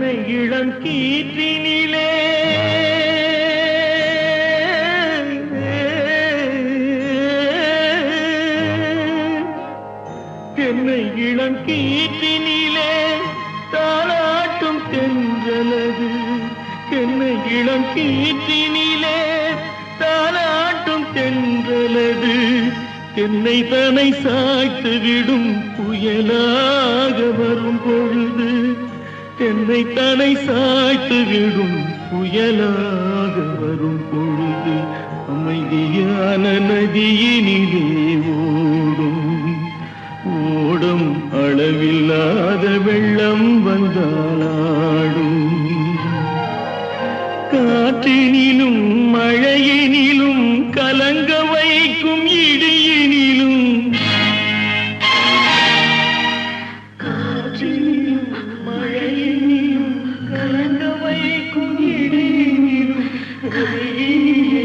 என்னை இளம் கீற்றினிலே. என்னை இளம் கீற்றினிலே தாளாட்டும் தென்றலது. என்னை இளம் கீற்றினிலே தாளாட்டும் தென்றலது. என்னை தன்னை சாய்த்து விடும் புயலாக வரும் பொழுது என்னை தனை சாய்த்து விடும் புயலாக வரும் பொழுது அமைதியான நதியினிலே ஓடும். ஓடும் அளவில்லாத வெள்ளம் வந்தாளாடும் காற்றினிலும் மழையினிலும் கலங்க வைக்கும் இடியினிலும் காற்றினிலும் மழையினிலும் see